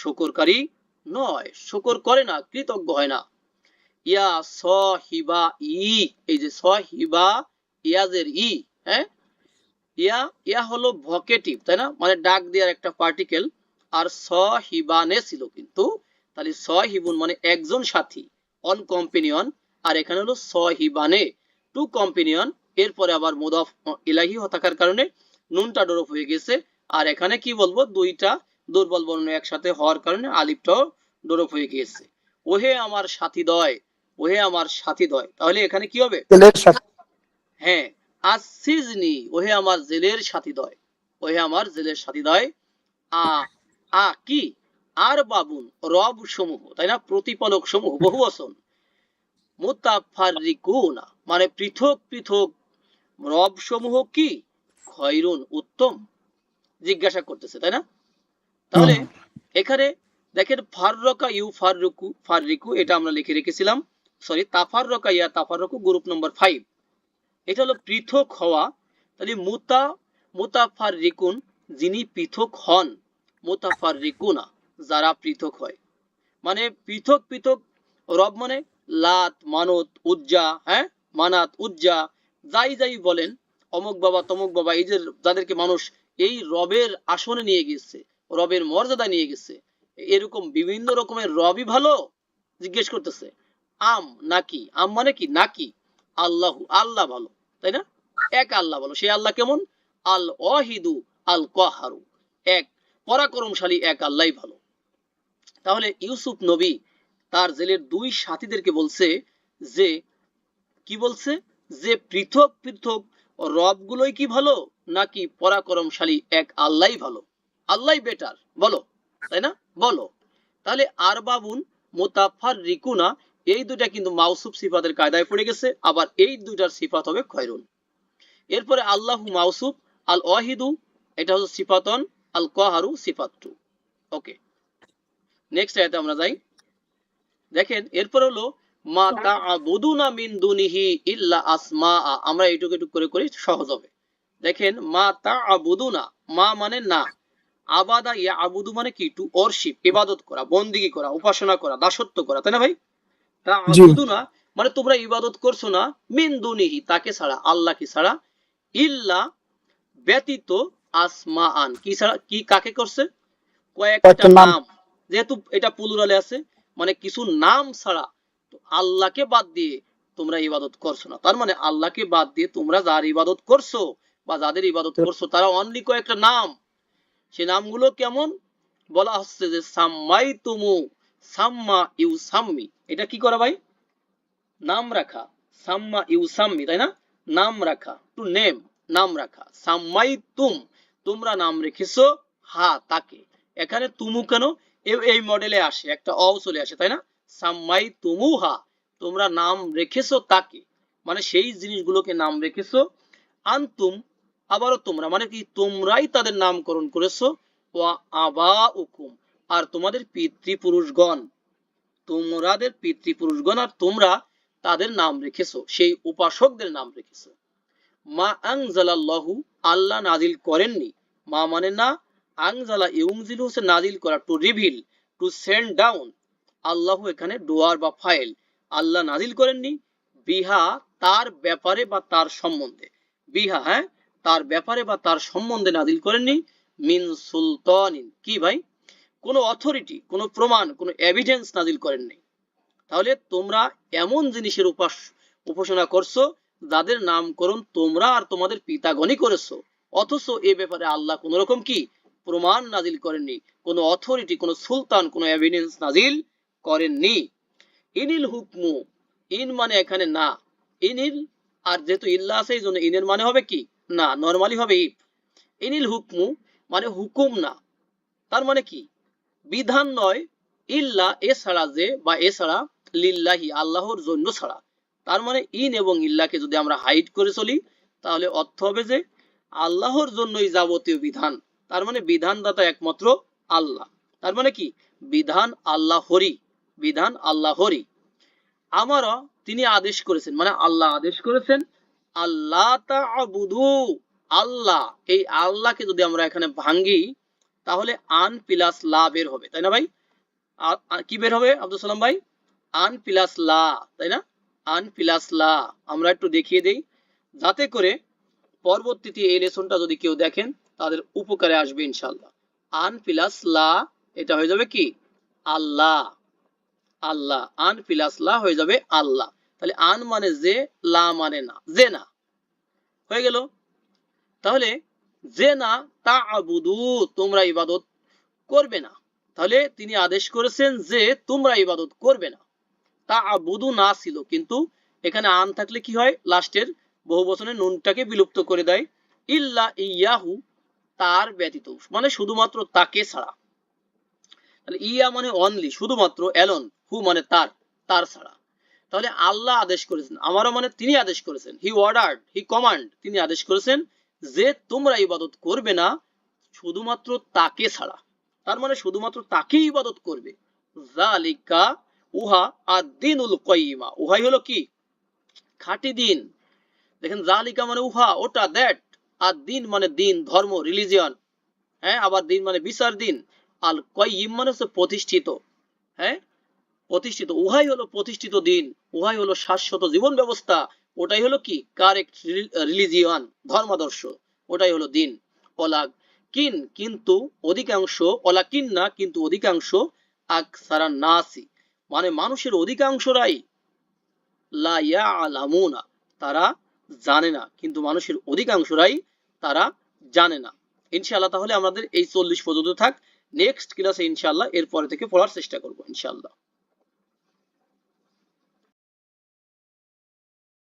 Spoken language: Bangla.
শুকরকারী নয়, শুকর করে না, কৃতজ্ঞ হয় না। ইয়া সহিবা ই, এই যে সহিবা ইয়াজের ই হ্যাঁ? ইয়া ইয়া হলো ভকেটিভ তাই না? মানে ডাক দেওয়ার একটা পার্টিকেল আর সহিবানে ছিল কিন্তু। তাহলে সহিবুন মানে একজন সাথী অন কম্পেনিয়ন আর এখানে হলো সহিবানে টু কম্পেনিয়ন এরপরে আবার মুদাফ ইলাহি থাকার কারণে নুনটা ডরফ হয়ে গেছে। আর এখানে কি বলব? দুইটা দুর্বল বর্ণ একসাথে হওয়ার কারণে আলিফটাও ডরফ হয়ে গিয়েছে। ওহে আমার সাথী দয় ওহে আমার সাথী দয়। তাহলে এখানে কি হবে? হ্যাঁ আসিজনি ওহে আমার জেলের সাথী দয় ওহে আমার জেলের সাথী দয়। আ আ কি? আর বাবুন রব সমূহ তাই না? প্রতিপালক সমূহ বহু বচন। মুতাফারিকুনা মানে পৃথক পৃথক রব সমূহ কি? খয়রুন উত্তম। জিজ্ঞাসা করতেছে তাই না? তাহলে এখানে দেখেন ফাররকা ইউ ফাররুকু ফাররিকু এটা আমরা লিখে রেখেছিলাম। সরি তাফাররকা ইয়া তাফাররকু গ্রুপ নম্বর ফাইভ এটা হলো পৃথক হওয়া। তাহলে মুতা মুতাফার রিকুন যিনি পৃথক হন মুতাফার রিকুনা যারা পৃথক হয়। মানে পৃথক পৃথক রব মানে লাত মানত উজ্জা হ্যাঁ? মানাত উজ্জা যাই যাই বলেন অমুক বাবা তমুক বাবা এই যে যাদেরকে মানুষ এই রবের আসনে নিয়ে গেছে রবের মর্যাদা নিয়ে গেছে। এরকম বিভিন্ন রকমের রবই ভালো? জিজ্ঞেস করতেছে। আম নাকি? আম মানে কি? নাকি। আল্লাহ আল্লাহ ভালো, তাই না? এক আল্লাহ ভালো। সেই আল্লাহ কেমন? আল ওয়াহিদু আল কাহারু এক পরাক্রমশালী, এক আল্লাহই ভালো। তাহলে ইউসুফ নবী তার জেলের দুই সাথীদেরকে বলছে যে, কি বলছে? যে পৃথক পৃথক রবগুলোই কি ভালো? নাকি পরাক্রমশালী এক আল্লাহই ভালো? আল্লাহই বেটার বলো তাই না? বলো। তাহলে আর বাবুন মোতাফার রিকুনা এই দুইটা কিন্তু মাউসুফ সিফাতের কায়দায় পড়ে গেছে আবার এই দুইটার সিফাত হবে খয়রুন। এরপরে আল্লাহু মাউসুফ আল ওয়াহিদু এটা হলো সিফাতন আল কাহারু সিফাত। টু ওকে নেক্সট আয়াতে আমরা যাই। দেখেন এরপর হলো মা তা'বুদুনা মিন দুনিহি ইল্লা আসমা আমরা এইটুকু একটু করে করে সহজ হবে। দেখেন মা তা'বুদুনা মা মানে না। আবাদা ইয়া আবুদু মানে কি? টু অর্শিপ ইবাদত করা বন্দিগি করা উপাসনা করা দাসত্ব করা তাই না ভাই? তা জি। আবুদুনা মানে তোমরা ইবাদত করছ না মিন দুনিহি তাকে ছাড়া আল্লাহকে ছাড়া ইল্লা ব্যতীত আসমা আন কি ছাড়া কি কাকে করছে? কয়েকটা। নাম। যেহেতু এটা পুলুরালে আছে মানে কিছু নাম ছাড়া তো আল্লাহকে বাদ দিয়ে তোমরা ইবাদত করছ না। তার মানে আল্লাহকে বাদ দিয়ে তোমরা যার ইবাদত করছ বা যাদের ইবাদত করছ তারা অনলি কয়েকটা নাম। সে নামগুলো কেমন? বলা হচ্ছে যে সাম্মাই তুমু সাম্মা ইউ সাম্মি এটা কি করা ভাই? নাম রাখা। সাম্মা ইউ সাম্মি তাই না? নাম রাখা। টু নেম, নাম রাখা। সাম্মাই তুম তোমরা নাম রেখেছো হা, তাকে। এখানে তুমু কেন? এই মডেলে আসে, একটা অ চলে আসে, তাই না? সাম্মাই তুমু হা, তোমরা নাম রেখেছো তাকে। মানে সেই জিনিসগুলোকে নাম রেখেছো। আনতুম আবারও তোমরা মানে কি, তোমরাই তাদের নামকরণ করেছ। আবা উকুম আর তোমাদের পিতৃপুরুষগণ তোমাদের পিতৃপুরুষগণ, আর তোমরা তাদের নাম রেখেছো, সেই উপাসকদের নাম রেখেছো। মা আংজালাল্লাহু আল্লাহ নাজিল করেননি। মা মানে না আংজালা ইউংজিল হচ্ছে নাজিল করা to reveal to send down আল্লাহ এখানে ডোয়ার বা ফাইল, আল্লাহ নাজিল করেননি, বিহা তার ব্যাপারে বা তার সম্বন্ধে। বিহা হ্যাঁ? তার ব্যাপারে বা তার সম্বন্ধে নাজিল করেননি মিন সুলতানিন। কি ভাই? কোনো অথরিটি কোনো প্রমাণ, কোনো এভিডেন্স নাজিল করেননি। তাহলে তোমরা এমন জিনিসের উপাস, উপাসনা করছ যাদের নামকরণ তোমরা আর তোমাদের পিতাগণই করেছ। অথচ এ ব্যাপারে আল্লাহ কোন রকম কি প্রমাণ নাজিল করেননি, কোনো অথরিটি কোনো সুলতান, কোনো এভিডেন্স নাজিল করেননি। ইনিল হুকমু, ইন মানে এখানে না। ইনিল আর যেহেতু ইল্লা আছে, এই জন্য ইনের মানে হবে কি? না নর্মালি হবে ইফ ইনিল হুকমু মানে হুকুম না। তার মানে কি? বিধান নয়, ইল্লা এছাড়া যে বা এছাড়া লিল্লাহি, আল্লাহর জন্য ছাড়া। তার মানে ইন এবং ইল্লাকে যদি আমরা হাইড করে চলি, তাহলে অর্থ হবে যে আল্লাহর জন্যই যাবতীয় বিধান। তার মানে বিধানদাতা একমাত্র আল্লাহ। তার মানে কি? বিধান আল্লাহরই বিধান আল্লাহরই। আমারও তিনি আদেশ করেছেন মানে আল্লাহ আদেশ করেছেন আল্লাহ তাআবুদু। আল্লাহ, এই আল্লাহকে যদি আমরা এখানে ভাঙ্গি, তাহলে আন প্লাস লা বের হবে, তাই না ভাই? কি বের হবে আব্দুল সালাম ভাই? আন প্লাস লা, তাই না? আন প্লাস লা, আমরা একটু দেখিয়ে দেই। যাতে করে পরবর্তীতে এই লেসনটা যদি কেউ দেখেন, তাদের উপকারে আসবে ইনশাল্লাহ আন প্লাস লা, এটা হয়ে যাবে কি? আল্লাহ। আল্লাহ, আন প্লাস লা হয়ে যাবে আল্লাহ। তাহলে আন মানে যে, লা মানে না, যে না। হয়ে গেল? তাহলে যে না, তা আবুদু, তোমরা ইবাদত করবে না। তাহলে তিনি আদেশ করেছেন যে, তোমরা ইবাদত করবে না। তা আবুদু না ছিল, কিন্তু এখানে আন থাকলে কি হয়? লাস্টের বহু বচনের নুনটাকে বিলুপ্ত করে দেয়। ইল্লা ইয়াহু, তার ব্যতীত। মানে শুধুমাত্র তাকে ছাড়া। ইয়া মানে অনলি শুধুমাত্র এলন, হু মানে তার তার ছাড়া। তাহলে আল্লাহ আদেশ করেছেন, আমারও মানে তিনি আদেশ করেছেন। হি অর্ডার্ড হি কমান্ড তিনি আদেশ করেছেন যে তোমরা ইবাদত করবে না, শুধুমাত্র তাকে ছাড়া। তার মানে শুধুমাত্র তাকেই ইবাদত করবে। জালিকা উহা আর দিনুল কয়িমা। উহাই হলো কি? খাঁটি দিন। দেখেন জালিকা মানে উহা, ওটা দ্যাট আর দিন মানে দিন, ধর্ম রিলিজিয়ন হ্যাঁ আবার দিন মানে বিচার দিন। আল কয়িম মানে হচ্ছে প্রতিষ্ঠিত। হ্যাঁ প্রতিষ্ঠিত, উহাই হলো প্রতিষ্ঠিত দিন, উহাই হলো শাশ্বত জীবন ব্যবস্থা, ওটাই হলো কি? কারেক্ট রিলিজিয়ন ধর্মাদর্শ, ওটাই হলো দিন ওলা কিন, কিন্তু অধিকাংশ ওলা কিন না, কিন্তু অধিকাংশ আকসারা নাসি। মানে মানুষের অধিকাংশরাই লা ইয়ালামুনা, তারা জানে না, কিন্তু মানুষের অধিকাংশরাই তারা জানে না। ইনশাআল্লাহ তাহলে আমাদের এই চল্লিশ পর্যন্ত থাক। নেক্সট ক্লাসে ইনশাআল্লাহ এরপরে থেকে পড়ার চেষ্টা করব, ইনশাআল্লাহ।